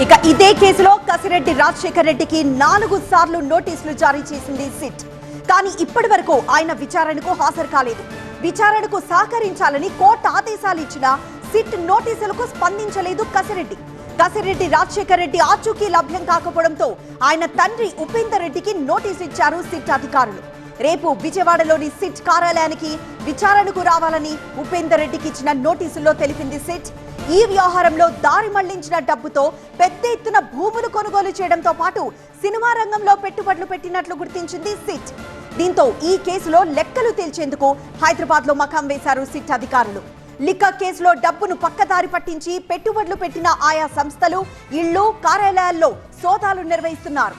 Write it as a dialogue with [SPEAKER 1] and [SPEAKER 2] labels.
[SPEAKER 1] ఇక ఇదే కేసులో కసిరెడ్డి రాజశేఖర్ రెడ్డికి నాలుగు సార్లు నోటీసులు జారీ చేసింది సిట్. కానీ ఇప్పటి వరకు ఆయన విచారణకు హాజరు కాలేదు. విచారణకు సహకరించాలని కోర్టు ఆదేశాలు ఇచ్చినా సిట్ నోటీసులకు స్పందించలేదు కసిరెడ్డి. కసిరెడ్డి రాజశేఖర్ రెడ్డి ఆచూకీ లభ్యం కాకపోవడంతో ఆయన తండ్రి ఉపేందర్ రెడ్డికి నోటీసు ఇచ్చారు సిట్ అధికారులు. రేపు విజయవాడలోని సిట్ కార్యాలయానికి విచారణకు రావాలని ఉపేందర్ రెడ్డికి ఇచ్చిన నోటీసుల్లో తెలిపింది సిట్. ఈ వ్యవహారంలో దారి మళ్ళించిన డబ్బుతో పెద్ద ఎత్తున భూములు కొనుగోలు చేయడంతో పాటు సినిమా రంగంలో పెట్టుబడులు పెట్టినట్లు గుర్తించింది సిట్. దీంతో ఈ కేసులో లెక్కలు తేల్చేందుకు హైదరాబాద్లో మకాం వేశారు సిట్ అధికారులు. లిక్క కేసులో డబ్బును పక్కదారి పట్టించి పెట్టుబడులు పెట్టిన ఆయా సంస్థలు ఇళ్ళు కార్యాలయాల్లో సోదాలు నిర్వహిస్తున్నారు.